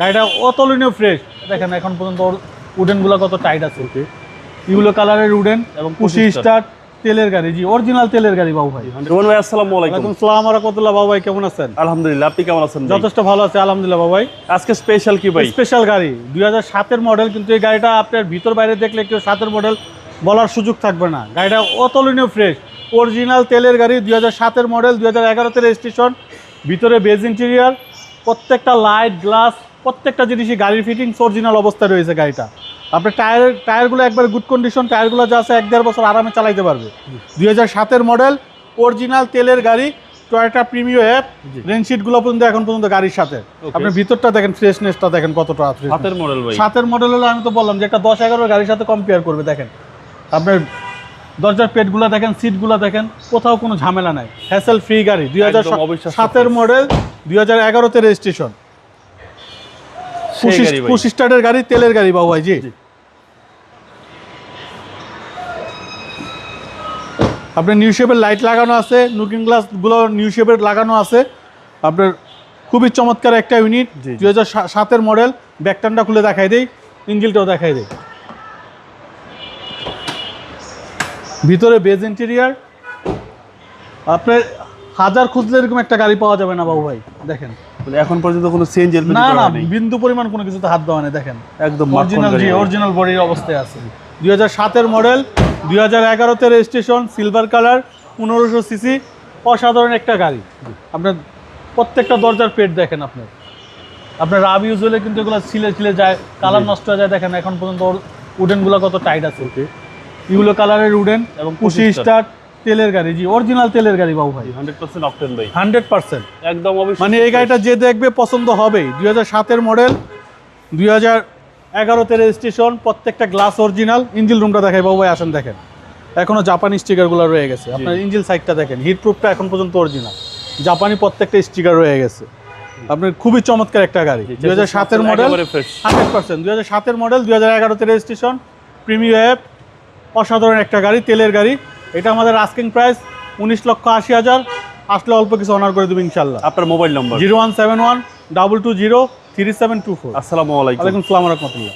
গাড়িটা অতুলনীয় ফ্রেশ দেখেন এখন পর্যন্ত উডেনগুলো কত টাইট আছে। ইগুলো কালারের উডেন এবং পুশি 25 স্টার্ট তেলের গাড়ি জি অরিজিনাল তেলের গাড়ি বাবু ভাই। রোহন ভাই আসসালামু আলাইকুম। সালাম রহমতুল্লাহ বাবু ভাই কেমন আছেন? আলহামদুলিল্লাহ আপনি কেমন আছেন যথেষ্ট ভালো আছে আলহামদুলিল্লাহ বাবু ভাই। আজকে স্পেশাল কি ভাই? স্পেশাল গাড়ি দুই হাজার সাতের মডেল কিন্তু এই গাড়িটা আপনার ভিতর বাইরে দেখলে কেউ সাতের মডেল বলার সুযোগ থাকবে না। গাড়িটা অতুলনীয় ফ্রেশ অরিজিনাল তেলের গাড়ি দুই হাজার সাতের মডেল দুই হাজার এগারোতে রেজিস্ট্রেশন ভিতরে বেজ ইন্টেরিয়ার প্রত্যেকটা লাইট গ্লাস প্রত্যেকটা জিনিসই গাড়ির ফিটিংস অরিজিনাল অবস্থায় রয়েছে গাড়িটা আপনার টায়ার টায়ারগুলো একবার গুড কন্ডিশন টায়ারগুলো যা আছে এক দেড় বছর আরামে চালাইতে পারবে। দুই হাজার সাতের মডেল অরিজিনাল তেলের গাড়ি টয়োটা প্রিমিও অ্যাপ। রেনশিটগুলো পর্যন্ত এখন পর্যন্ত গাড়ির সাথে। আপনি ভিতরটা দেখেন ফ্রেশনেসটা দেখেন কতটা freshness। সাতের মডেল ভাই। সাতের মডেল হলো আমি তো বললাম যে একটা দশ এগারো গাড়ির সাথে কম্পেয়ার করবে দেখেন। আপনার দরজার পেটগুলো দেখেন সিটগুলো দেখেন কোথাও কোনো ঝামেলা নাই। হ্যাসেল ফ্রি গাড়ি দুই হাজার সাতের মডেল দুই হাজার এগারোতে রেজিস্ট্রেশন। পুশ স্টার্টের গাড়ি তেলের গাড়ি বাবু ভাই জি। আপনার নিউ শেপের লাইট লাগানো আছে লুকিং গ্লাসগুলো নিউ শেপের লাগানো আছে। আপনার খুবই চমৎকার একটা ইউনিট। দুই হাজার সাতের মডেল ব্যাকটানটা খুলে দেখাই দেই ইঞ্জিলটাও দেখাই দেই। ভিতরে বেজ ইন্টেরিয়ার আপনার হাজার খুঁজলে এরকম একটা গাড়ি পাওয়া যাবে না বাবু ভাই দেখেন। এখন পর্যন্ত কোনো চেঞ্জ এর না না বিন্দু পরিমাণ কোনো কিছুতে হাত দেওয়া নেই দেখেন। একদম অরিজিনাল জি অরিজিনাল বডির অবস্থায় আছে। দুই হাজার সাতের মডেল দুই হাজার এগারোতে রেজিস্ট্রেশন সিলভার কালার পনেরোশো সিসি অসাধারণ একটা গাড়ি। আপনার প্রত্যেকটা দরজার পেট দেখেন আপনার। আপনার রাব ইউজ হলে কিন্তু এগুলো ছিলে ছিলে যায় কালার নষ্ট হয়ে যায় দেখেন এখন পর্যন্ত উডেনগুলো কত টাইট আছে। ইগুলো কালারের উডেন এবং 25 স্টার্ট তেলের গাড়ি জি অরিজিনাল তেলের গাড়ি বাবু ভাই। হান্ড্রেড পার্সেন্ট অকটেন ভাই। হান্ড্রেড পার্সেন্ট একদম অবশ্যই। মানে এই গাড়িটা যে দেখবে পছন্দ হবেই। দুই হাজার সাতের মডেল দুই হাজার এগারোতে রেজিস্ট্রেশন প্রত্যেকটা গ্লাস অরিজিনাল ইঞ্জিল রুমটা দেখাই বাবু ভাই আসেন দেখেন। এখনও জাপানি স্টিকারগুলো রয়ে গেছে। আপনার ইঞ্জিল সাইডটা দেখেন হিট প্রুফটা এখন পর্যন্ত অরিজিনাল জাপানি প্রত্যেকটা স্টিকার রয়ে গেছে। আপনার খুবই চমৎকার একটা গাড়ি। দুই হাজার সাতের মডেল। হান্ড্রেড পার্সেন্ট দুই হাজার সাতের মডেল দুই হাজার এগারোতে রেজিস্ট্রেশন প্রিমিয়ার অ্যাপ অসাধারণ একটা গাড়ি তেলের গাড়ি। এটা আমাদের আস্কিং প্রাইস উনিশ লক্ষ আশি হাজার। আসলে অল্প কিছু অনার করে দেবো ইনশাল্লাহ। আপনার mobile number zero one seven one double two zero three seven two four আসসালামু আলাইকুম। আলাইকুম সালাম রহমতুল্লাহ।